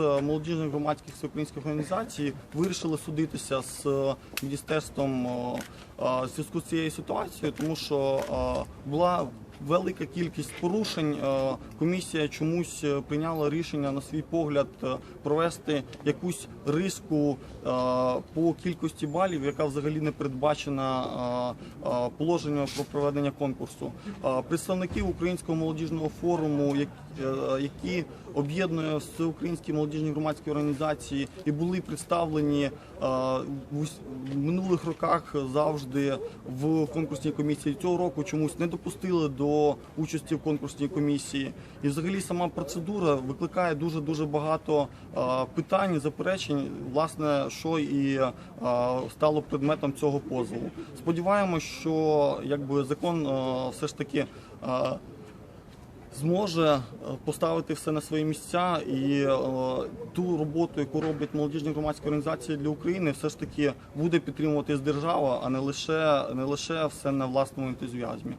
Е, молодіжних громадських всеукраїнських організацій вирішили судитися з е, міністерством е, в зв'язку з цією ситуацією, тому що була велика кількість порушень. Е, Комісія чомусь е, прийняла рішення на свій погляд е, провести якусь риску по кількості балів, яка взагалі не передбачена положенням про проведення конкурсу. Представники Українського молодіжного форуму, які об'єднує всеукраїнські молодіжні громадські організації і були представлені в минулих роках завжди в конкурсній комісії. Цього року чомусь не допустили до участі в конкурсній комісії. І взагалі сама процедура викликає дуже дуже багато е, питань, і заперечень, власне, що і е, стало предметом цього позову. Сподіваємось, що якби закон е, все ж таки. зможе поставити все на свої місця і е, ту роботу, яку роблять молодіжні громадські організації для України, все ж таки буде підтримуватись держава, а не лише не лише все на власному ентузіазмі.